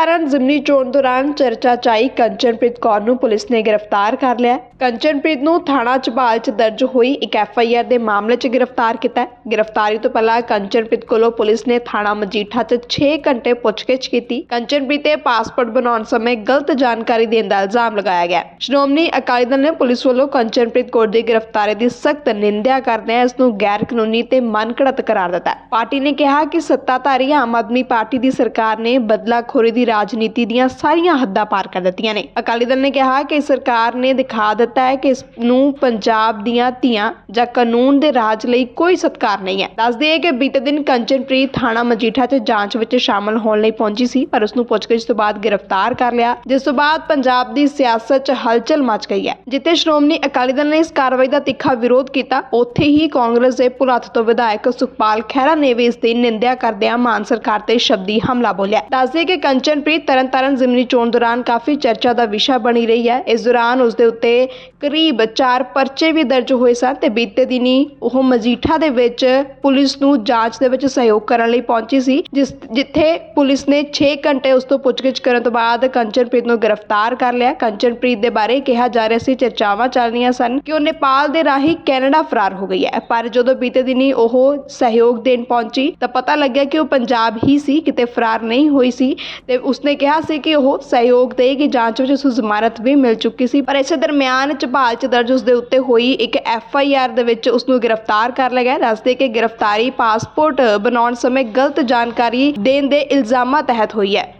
ਕਾਰਨ ਜ਼ਿਮਨੀ ਚੋਣ ਦੌਰਾਨ ਚਰਚਾ ਚਾਈ ਕੰਚਨਪ੍ਰੀਤ ਕੌਰ ਨੂੰ ਪੁਲਿਸ ਨੇ ਗ੍ਰਿਫਤਾਰ ਕਰ ਲਿਆ। ਕੰਚਨਪ੍ਰੀਤ ਨੂੰ ਥਾਣਾ ਚਬਾਲ 'ਚ ਦਰਜ ਹੋਈ ਇੱਕ ਐਫ ਆਈ ਆਰ ਦੇ ਮਾਮਲੇ 'ਚ ਗ੍ਰਿਫਤਾਰ ਕੀਤਾ ਹੈ। ਗ੍ਰਿਫਤਾਰੀ ਤੋਂ ਪਹਿਲਾਂ ਕੰਚਨਪ੍ਰੀਤ ਕੋਲੋਂ ਪੁਲਿਸ ਨੇ ਥਾਣਾ ਮਜੀਠਾ 'ਚ 6 ਘੰਟੇ ਪੁੱਛਗਿੱਛ ਕੀਤੀ। ਕੰਚਨਪ੍ਰੀਤ ਤੇ ਪਾਸਪੋਰਟ ਬਣਾਉਣ ਸਮੇਂ ਗਲਤ ਜਾਣਕਾਰੀ ਦੇਣ ਦਾ ਇਲਜ਼ਾਮ ਲਗਾਇਆ ਗਿਆ ਸ਼੍ਰੋਮਣੀ ਅਕਾਲੀ ਦਲ ਨੇ ਪੁਲਿਸ ਵੱਲੋਂ ਕੰਚਨਪ੍ਰੀਤ ਕੌਰ ਦੀ ਗ੍ਰਿਫਤਾਰੀ ਦੀ ਸਖਤ ਨਿੰਦਿਆ ਕਰਦਿਆਂ ਇਸ ਨੂੰ ਗੈਰ ਕਾਨੂੰਨੀ ਤੇ ਮਨਘੜਤ ਕਰਾਰ ਦਿੱਤਾ ਪਾਰਟੀ ਨੇ ਕਿਹਾ ਕਿ ਸੱਤਾਧਾਰੀ ਆਮ ਆਦਮੀ ਪਾਰਟੀ ਦੀ ਸਰਕਾਰ ਨੇ ਬਦਲਾਖੋਰੀ ਦੀ ਰਾਜਨੀਤੀ ਦੀਆਂ ਸਾਰੀਆਂ ਹੱਦਾਂ ਪਾਰ ਕਰ ਦਿੱਤੀਆਂ ਨੇ। ਅਕਾਲੀ ਦਲ ਨੇ ਕਿਹਾ ਕਿ ਸਰਕਾਰ ਨੇ ਦਿਖਾ ਦਿੱਤਾ ਹੈ ਕਿ ਇਸ ਨੂੰ ਪੰਜਾਬ ਦੀਆਂ ਧੀਆਂ ਜਾਂ ਕਾਨੂੰਨ ਦੇ ਰਾਜ ਲਈ ਕੋਈ ਸਤਿਕਾਰ ਨਹੀਂ ਹੈ। ਦੱਸ ਦਈਏ ਕਿ ਬੀਤੇ ਦਿਨ ਕੰਚਨਪ੍ਰੀਤ ਥਾਣਾ ਮਜੀਠਾ 'ਚ ਜਾਂਚ ਵਿੱਚ ਸ਼ਾਮਲ ਹੋਣ ਲਈ ਪਹੁੰਚੀ ਸੀ, ਪਰ ਉਸ ਨੂੰ ਪੁੱਛਗਿੱਛ ਤੋਂ ਬਾਅਦ ਗ੍ਰਿਫਤਾਰ ਕਰ ਲਿਆ, ਜਿਸ ਤੋਂ ਬਾਅਦ ਪੰਜਾਬ ਦੀ ਸਿਆਸਤ 'ਚ ਹਲਚਲ ਮਚ ਗਈ ਹੈ। ਜਿੱਥੇ ਸ਼੍ਰੋਮਣੀ ਅਕਾਲੀ ਦਲ ਨੇ ਇਸ ਕਾਰਵਾਈ ਦਾ ਤਿੱਖਾ ਵਿਰੋਧ ਕੀਤਾ, ਉੱਥੇ ਹੀ ਕਾਂਗਰਸ ਦੇ ਭੁਲੱਥ ਤੋਂ ਵਿਧਾਇਕ ਸੁਖਪਾਲ ਖਹਿਰਾ ਨੇ ਵੀ ਇਸ ਦੀ ਨਿੰਦਿਆ ਕਰਦਿਆਂ ਮਾਨ ਸਰਕਾਰ ਤੇ ਸ਼ਬਦੀ ਹਮਲਾ ਬੋਲਿਆ। ਦੱਸਦੇ ਕਿ ਕੰਚਨਪ੍ਰੀਤ ਤਰਨਤਾਰਨ ਜ਼ਿਮਨੀ ਚੋਣ ਦੌਰਾਨ ਕਾਫੀ ਚਰਚਾ ਦਾ ਵਿਸ਼ਾ ਬਣੀ ਰਹੀ ਹੈ। ਇਸ ਦੌਰਾਨ ਉਸ ਦੇ ਉੱਤੇ ਕਰੀਬ ਚਾਰ ਪਰਚੇ ਵੀ ਦਰਜ ਹੋਏ ਸਨ ਤੇ ਬੀਤੇ ਦਿਨੀ ਉਹ ਮਜੀਠਾ ਦੇ ਵਿੱਚ ਪੁਲਿਸ ਨੂੰ ਜਾਂਚ ਦੇ ਵਿੱਚ ਸਹਿਯੋਗ ਕਰਨ ਲਈ ਪਹੁੰਚੀ ਸੀ, ਜਿਸ ਜਿੱਥੇ ਪੁਲਿਸ ਨੇ 6 ਘੰਟੇ ਉਸ ਤੋਂ ਪੁੱਛਗਿੱਛ ਕਰਨ ਤੋਂ ਬਾਅਦ ਕੰਚਨਪ੍ਰੀਤ ਨੂੰ ਗ੍ਰਿਫਤਾਰ ਕਰ ਲਿਆ। ਕੰਚਨਪ੍ਰੀਤ ਦੇ ਬਾਰੇ ਕਿਹਾ ਜਾ ਰਿਹਾ ਸੀ, ਚਰਚਾਵਾਂ ਚੱਲ ਰਹੀਆਂ ਸਨ ਕਿ ਉਹ ਨੇਪਾਲ ਦੇ ਰਾਹੀਂ ਕੈਨੇਡਾ ਫਰਾਰ ਹੋ ਗਈ ਹੈ, ਪਰ ਜਦੋਂ ਬੀਤੇ ਦਿਨੀ ਉਹ ਸਹਿਯੋਗ ਦੇਣ ਪਹੁੰਚੀ ਤਾਂ ਪਤਾ ਲੱਗਿਆ ਕਿ ਉਹ ਪੰਜਾਬ ਹੀ ਸੀ, ਕਿਤੇ ਫਰਾਰ ਨਹੀਂ ਹੋਈ ਸੀ ਤੇ ਉਸਨੇ ਕਿਹਾ ਸੀ ਕਿ ਉਹ ਸਹਿਯੋਗ ਦੇਗੀ, ਜਾਂਚ ਵਿੱਚ ਉਸ ਜ਼ਮਾਨਤ ਵੀ ਮਿਲ ਚੁੱਕੀ ਸੀ। ਪਰ ਇਸੇ ਦਰਮਿਆਨ ਝਬਾਲ ਚ ਦਰਜ ਉਸ ਦੇ ਉੱਤੇ ਹੋਈ ਇੱਕ ਐਫ ਆਈ ਆਰ ਦੇ ਵਿੱਚ ਉਸ ਨੂੰ ਗ੍ਰਿਫਤਾਰ ਕਰ ਲਿਆ ਗਿਆ। ਦੱਸਦੇ ਕਿ ਗ੍ਰਿਫਤਾਰੀ ਪਾਸਪੋਰਟ ਬਣਾਉਣ ਸਮੇਂ ਗਲਤ ਜਾਣਕਾਰੀ ਦੇਣ ਦੇ ਇਲਜ਼ਾਮਾਂ ਤਹਿਤ ਹੋਈ ਹੈ।